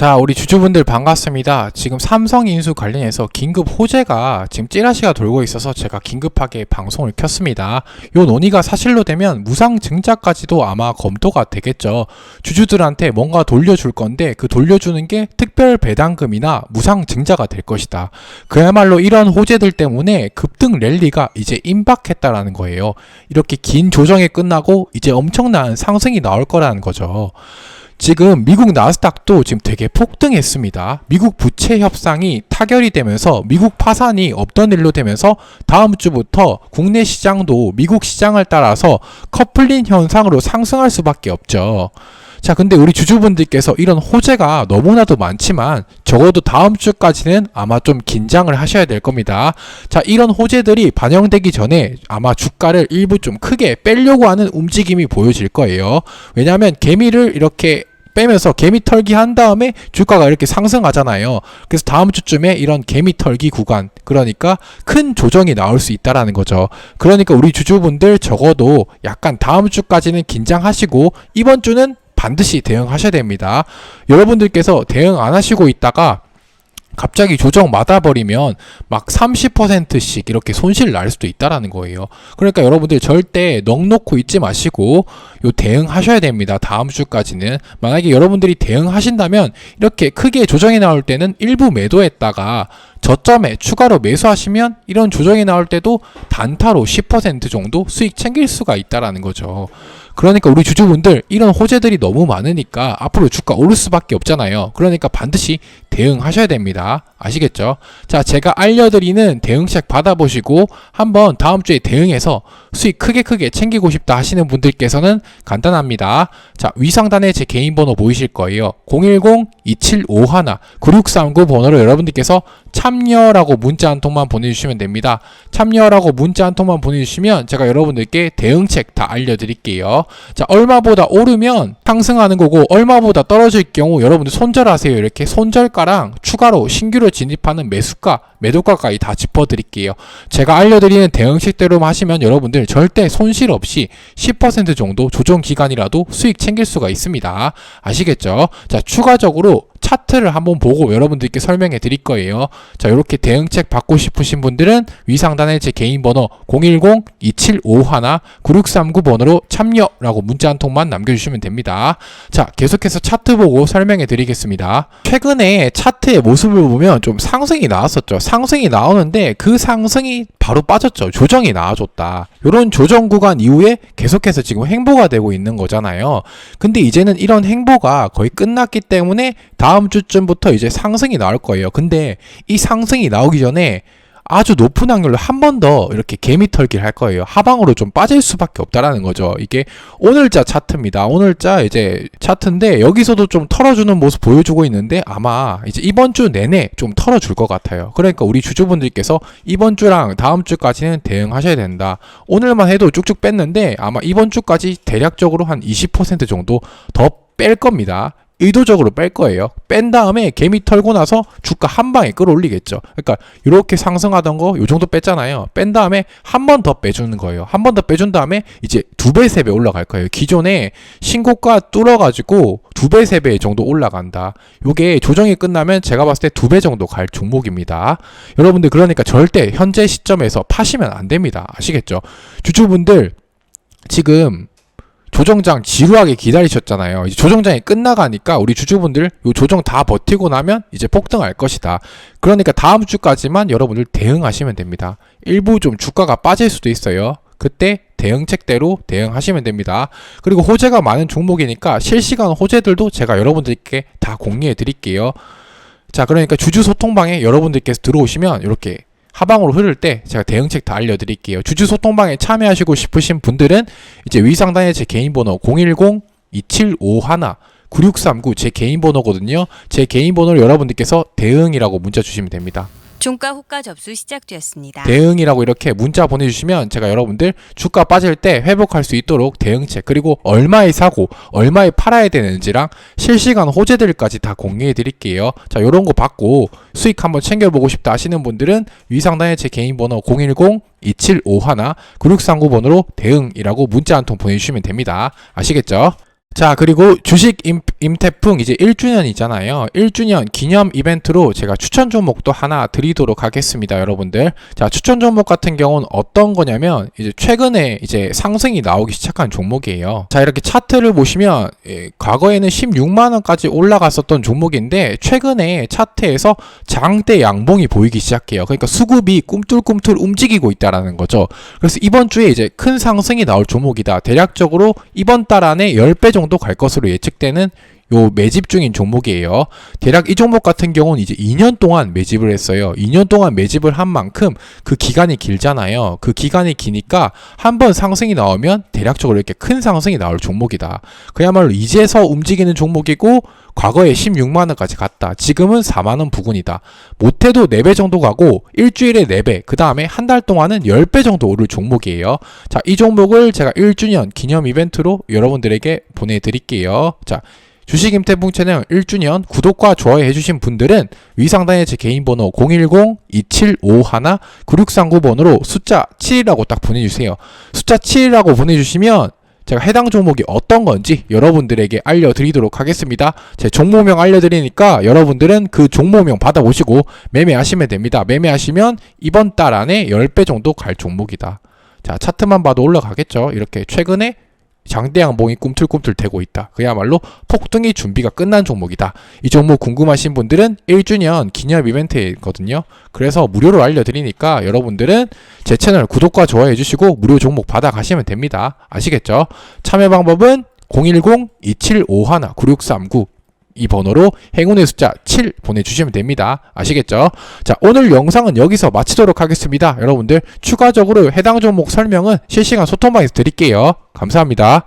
자, 우리 주주분들 반갑습니다. 지금 삼성 인수 관련해서 긴급 호재가 지금 찌라시가 돌고 있어서 제가 긴급하게 방송을 켰습니다. 요 논의가 사실로 되면 무상 증자까지도 아마 검토가 되겠죠. 주주들한테 뭔가 돌려줄 건데 그 돌려주는 게 특별 배당금이나 무상 증자가 될 것이다. 그야말로 이런 호재들 때문에 급등 랠리가 이제 임박했다라는 거예요. 이렇게 긴 조정이 끝나고 이제 엄청난 상승이 나올 거라는 거죠. 지금 미국 나스닥도 지금 되게 폭등했습니다. 미국 부채 협상이 타결이 되면서 미국 파산이 없던 일로 되면서 다음 주부터 국내 시장도 미국 시장을 따라서 커플링 현상으로 상승할 수밖에 없죠. 자, 근데 우리 주주분들께서 이런 호재가 너무나도 많지만 적어도 다음 주까지는 아마 좀 긴장을 하셔야 될 겁니다. 자, 이런 호재들이 반영되기 전에 아마 주가를 일부 좀 크게 빼려고 하는 움직임이 보여질 거예요. 왜냐하면 개미를 이렇게 빼면서 개미 털기 한 다음에 주가가 이렇게 상승하잖아요. 그래서 다음 주쯤에 이런 개미 털기 구간, 그러니까 큰 조정이 나올 수 있다라는 거죠. 그러니까 우리 주주분들 적어도 약간 다음 주까지는 긴장하시고 이번 주는 반드시 대응하셔야 됩니다. 여러분들께서 대응 안 하시고 있다가 갑자기 조정 맞아버리면 막 30%씩 이렇게 손실 날 수도 있다라는 거예요. 그러니까 여러분들 절대 넋 놓고 있지 마시고 요 대응하셔야 됩니다. 다음 주까지는 만약에 여러분들이 대응하신다면 이렇게 크게 조정이 나올 때는 일부 매도했다가 저점에 추가로 매수하시면 이런 조정이 나올 때도 단타로 10% 정도 수익 챙길 수가 있다라는 거죠. 그러니까 우리 주주분들 이런 호재들이 너무 많으니까 앞으로 주가 오를 수밖에 없잖아요. 그러니까 반드시 대응하셔야 됩니다. 아시겠죠? 자, 제가 알려드리는 대응책 받아보시고 한번 다음 주에 대응해서 수익 크게 크게 챙기고 싶다 하시는 분들께서는 간단합니다. 자, 위상단에 제 개인 번호 보이실 거예요. 010-2751-9639 번호로 여러분들께서 참여라고 문자 한 통만 보내주시면 됩니다. 참여라고 문자 한 통만 보내주시면 제가 여러분들께 대응책 다 알려드릴게요. 자, 얼마보다 오르면 상승하는 거고 얼마보다 떨어질 경우 여러분들 손절하세요. 이렇게 손절가랑 추가로 신규로 진입하는 매수가, 매도가까지 다 짚어드릴게요. 제가 알려드리는 대응식대로 하시면 여러분들 절대 손실 없이 10% 정도 조정 기간이라도 수익 챙길 수가 있습니다. 아시겠죠? 자, 추가적으로 차트를 한번 보고 여러분들께 설명해 드릴 거예요. 자, 이렇게 대응책 받고 싶으신 분들은 위상단의 제 개인 번호 010-2751-9639 번호로 참여라고 문자 한 통만 남겨주시면 됩니다. 자, 계속해서 차트 보고 설명해 드리겠습니다. 최근에 차트의 모습을 보면 좀 상승이 나왔었죠. 상승이 나오는데 그 상승이 바로 빠졌죠. 조정이 나와줬다. 이런 조정 구간 이후에 계속해서 지금 행보가 되고 있는 거잖아요. 근데 이제는 이런 행보가 거의 끝났기 때문에 다음 주쯤부터 이제 상승이 나올 거예요. 근데 이 상승이 나오기 전에 아주 높은 확률로 한 번 더 이렇게 개미 털기를 할 거예요. 하방으로 좀 빠질 수밖에 없다라는 거죠. 이게 오늘자 차트입니다. 오늘자 이제 차트인데 여기서도 좀 털어주는 모습 보여주고 있는데 아마 이제 이번 주 내내 좀 털어줄 것 같아요. 그러니까 우리 주주분들께서 이번 주랑 다음 주까지는 대응하셔야 된다. 오늘만 해도 쭉쭉 뺐는데 아마 이번 주까지 대략적으로 한 20% 정도 더뺄 겁니다. 의도적으로 뺄 거예요. 뺀 다음에 개미 털고 나서 주가 한 방에 끌어올리겠죠. 그러니까 이렇게 상승하던 거 요 정도 뺐잖아요. 뺀 다음에 한 번 더 빼주는 거예요. 한 번 더 빼준 다음에 이제 두 배, 세 배 올라갈 거예요. 기존에 신고가 뚫어가지고 두 배, 세 배 정도 올라간다. 요게 조정이 끝나면 제가 봤을 때 두 배 정도 갈 종목입니다. 여러분들 그러니까 절대 현재 시점에서 파시면 안 됩니다. 아시겠죠? 주주분들 지금 조정장 지루하게 기다리셨잖아요. 이제 조정장이 끝나가니까 우리 주주분들 요 조정 다 버티고 나면 이제 폭등할 것이다. 그러니까 다음 주까지만 여러분들 대응하시면 됩니다. 일부 좀 주가가 빠질 수도 있어요. 그때 대응책대로 대응하시면 됩니다. 그리고 호재가 많은 종목이니까 실시간 호재들도 제가 여러분들께 다 공유해 드릴게요. 자, 그러니까 주주 소통방에 여러분들께서 들어오시면 이렇게 하방으로 흐를 때 제가 대응책 다 알려드릴게요. 주주 소통방에 참여하시고 싶으신 분들은 이제 위 상단의 제 개인 번호 010-2751 9639 제 개인 번호거든요. 제 개인 번호를 여러분들께서 대응이라고 문자 주시면 됩니다. 종가 호가 접수 시작되었습니다. 대응이라고 이렇게 문자 보내주시면 제가 여러분들 주가 빠질 때 회복할 수 있도록 대응책 그리고 얼마에 사고 얼마에 팔아야 되는지랑 실시간 호재들까지 다 공유해 드릴게요. 자 요런 거 받고 수익 한번 챙겨보고 싶다 하시는 분들은 위상단의 제 개인 번호 010 2751 9639번으로 대응이라고 문자 한 통 보내주시면 됩니다. 아시겠죠? 자, 그리고 주식 임, 임태풍 이제 1주년이잖아요. 1주년 기념 이벤트로 제가 추천 종목도 하나 드리도록 하겠습니다, 여러분들. 자, 추천 종목 같은 경우는 어떤 거냐면 이제 최근에 이제 상승이 나오기 시작한 종목이에요. 자, 이렇게 차트를 보시면 예, 과거에는 16만 원까지 올라갔었던 종목인데 최근에 차트에서 장대 양봉이 보이기 시작해요. 그러니까 수급이 꿈틀꿈틀 움직이고 있다라는 거죠. 그래서 이번 주에 이제 큰 상승이 나올 종목이다. 대략적으로 이번 달 안에 10배 정도 갈 것으로 예측되는 요 매집 중인 종목이에요. 대략 이 종목 같은 경우는 이제 2년 동안 매집을 했어요. 2년 동안 매집을 한 만큼 그 기간이 길잖아요. 그 기간이 기니까 한 번 상승이 나오면 대략적으로 이렇게 큰 상승이 나올 종목이다. 그야말로 이제서 움직이는 종목이고 과거에 16만 원까지 갔다. 지금은 4만 원 부근이다. 못해도 4배 정도 가고 일주일에 4배, 그 다음에 한 달 동안은 10배 정도 오를 종목이에요. 자, 이 종목을 제가 1주년 기념 이벤트로 여러분들에게 보내드릴게요. 자, 주식 임태풍 채널 1주년 구독과 좋아요 해주신 분들은 위상단의 제 개인 번호 010-2751-9639 번호로 숫자 7이라고 딱 보내주세요. 숫자 7이라고 보내주시면 제가 해당 종목이 어떤 건지 여러분들에게 알려드리도록 하겠습니다. 제 종목명 알려드리니까 여러분들은 그 종목명 받아보시고 매매하시면 됩니다. 매매하시면 이번 달 안에 10배 정도 갈 종목이다. 자, 차트만 봐도 올라가겠죠. 이렇게 최근에 장대 양봉이 꿈틀꿈틀 대고 있다. 그야말로 폭등이 준비가 끝난 종목이다. 이 종목 궁금하신 분들은 1주년 기념 이벤트거든요. 그래서 무료로 알려드리니까 여러분들은 제 채널 구독과 좋아요 해주시고 무료 종목 받아가시면 됩니다. 아시겠죠? 참여 방법은 010-2751-9639 이 번호로 행운의 숫자 7 보내주시면 됩니다. 아시겠죠? 자, 오늘 영상은 여기서 마치도록 하겠습니다. 여러분들 추가적으로 해당 종목 설명은 실시간 소통방에서 드릴게요. 감사합니다.